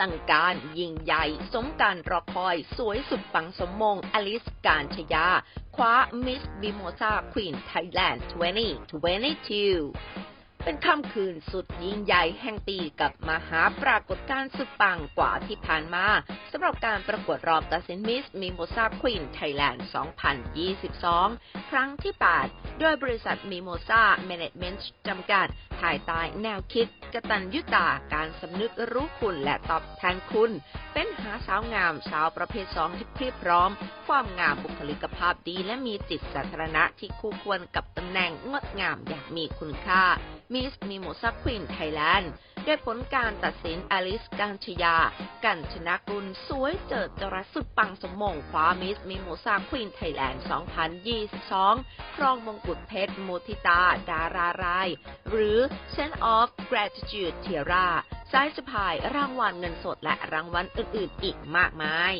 ลังการยิ่งใหญ่ สมการรอคอย สวยสุดปังสมมง อลิสการชยา คว้ามิสบิโมซาควีนไทยแลนด์ 2022 เป็นค่ำคืนสุดยิ่งใหญ่แห่งปีกับมหาปรากฏการณ์สุดปังกว่าที่ผ่านมาสำหรับการประกวดรอบตัดสินมิสมิโมซาควีนไทยแลนด์ 2022 ครั้งที่ 8 โดยบริษัทมิโมซาแมネจเมนต์จำกัด ภายใต้แนวคิดกตัญญูตาการสำนึกรู้คุณและตอบแทนคุณ เป็นหาสาวงามสาวประเภทสองที่เพรียบพร้อม ความงามบุคลิกภาพดีและมีจิตสาธารณะที่คู่ควรกับตำแหน่งงดงามอย่างมีคุณค่า มิสมิโมซาควีนไทยแลนด์ด้วยผลการตัดสินอลิสการชยา กันชนะกุลสวยเจิดจรัสสุดปังสมมงคว้ามิสมิโมซาควีนไทยแลนด์ 2022 ครองมงกุฎเพชรมุทิตา ดาราราย หรือ Sense of Gratitude Tiara สายสะพายรางวัลเงินสดและรางวัลอื่นๆ อีกมากมาย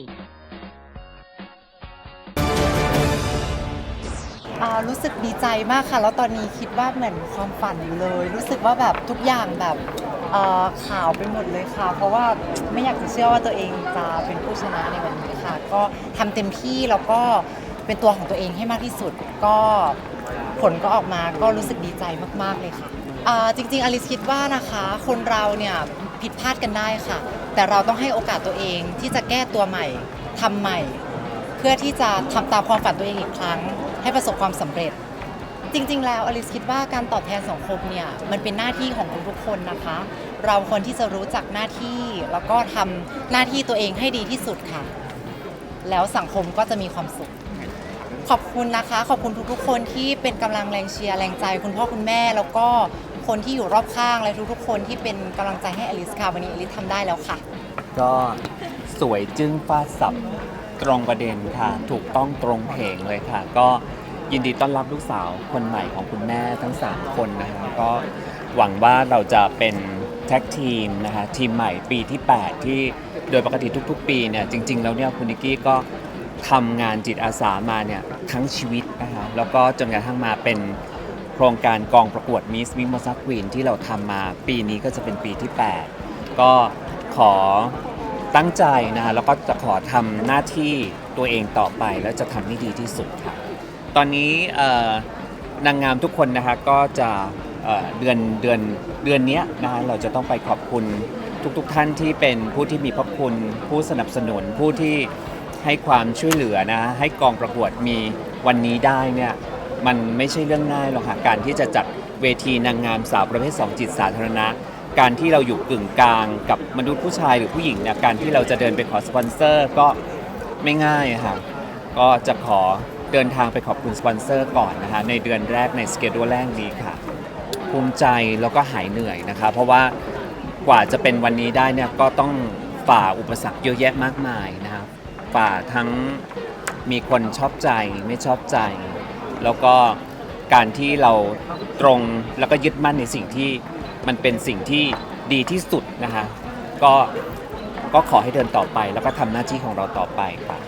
อ่ารู้สึกดีใจมากค่ะ แล้วตอนนี้คิดว่าเหมือนความฝันอยู่เลย รู้สึกว่าแบบทุกอย่างแบบเอ่อข่าวไปหมดเลยค่ะ เพราะว่าไม่อยากจะเชื่อว่าตัวเองจะเป็นผู้ชนะในวันนี้ค่ะ ก็ทำเต็มที่แล้วก็เป็นตัวของตัวเองให้มากที่สุด ก็ผลก็ออกมาก็รู้สึกดีใจมาก ๆ เลยค่ะอ่าจริง ๆอลิสคิดว่านะคะ คนเราเนี่ยผิดพลาดกันได้ค่ะ แต่เราต้องให้โอกาสตัวเองที่จะแก้ตัวใหม่ทำใหม่ เพื่อที่จะทำตามความฝันตัวเองอีกครั้ง ให้ประสบความสำเร็จ จริง ๆ แล้วอลิสคิดว่าการตอบแทนสังคมเนี่ยมันเป็นหน้าที่ของทุกๆคนนะคะ เราควรที่จะรู้จักหน้าที่แล้วก็ทำหน้าที่ตัวเองให้ดีที่สุดค่ะ แล้วสังคมก็จะมีความสุขขอบคุณนะคะ ขอบคุณทุกๆ คนที่เป็นกำลังแรงเชียร์แรงใจคุณพ่อคุณแม่ แล้วก็คนที่อยู่รอบข้างและทุกๆ คนที่เป็นกำลังใจให้อลิสค่ะวันนี้อลิสทำได้แล้วค่ะ ก็สวยจึ้งฟาดสับ ตรงประเด็นค่ะ ถูกต้องตรงเพลงเลยค่ะ ก็ยินดีต้อนรับลูกสาวคนใหม่ของคุณแม่ทั้ง 3 คนนะคะก็หวังว่าเราจะเป็นแท็กทีมนะคะทีมใหม่ปีที่ 8 ที่โดยปกติทุก ๆ ปีเนี่ยจริง ๆ แล้วเนี่ยคุณนิกกี้ก็ทำงานจิตอาสามาเนี่ยทั้งชีวิตนะคะแล้วก็จนกระทั่งมาเป็นโครงการกองประกวดมิสมิม s ซักควีนที่เราทำมาปีนี้ก็จะเป็นปีที่ 8 ก็ขอ ตั้งใจนะฮะแล้วก็จะขอทำหน้าที่ตัวเองต่อไปแล้วจะทำให้ดีที่สุดค่ะตอนนี้เอ่อนางงามทุกคนนะคะก็จะเอ่อเดือนเดือนเดือนเนี้ยนะฮะเราจะต้องไปขอบคุณทุกๆทท่านที่เป็นผู้ที่มีพระคุณผู้สนับสนุนผู้ที่ให้ความช่วยเหลือนะให้กองประกวดมีวันนี้ได้เนี่ยมันไม่ใช่เรื่องง่ายหรอกค่ะการที่จะจัดเวทีนางงามสาวประเภท 2 จิตสาธารณะ การที่เราอยู่กึ่งกลางกับมนุษย์ผู้ชายหรือผู้หญิงเนี่ยการที่เราจะเดินไปขอสปอนเซอร์ก็ไม่ง่ายค่ะก็จะขอเดินทางไปขอบคุณสปอนเซอร์ก่อนนะคะในเดือนแรกในสเกดูแรกนี้ค่ะ ภูมิใจแล้วก็หายเหนื่อยนะคะ เพราะว่ากว่าจะเป็นวันนี้ได้เนี่ยก็ต้องฝ่าอุปสรรคเยอะแยะมากมายนะครับฝ่าทั้งมีคนชอบใจไม่ชอบใจ แล้วก็การที่เราตรงแล้วก็ยึดมั่นในสิ่งที่ มันเป็นสิ่งที่ดีที่สุดนะคะก็ก็ขอให้เดินต่อไป แล้วก็ทำหน้าที่ของเราต่อไปค่ะ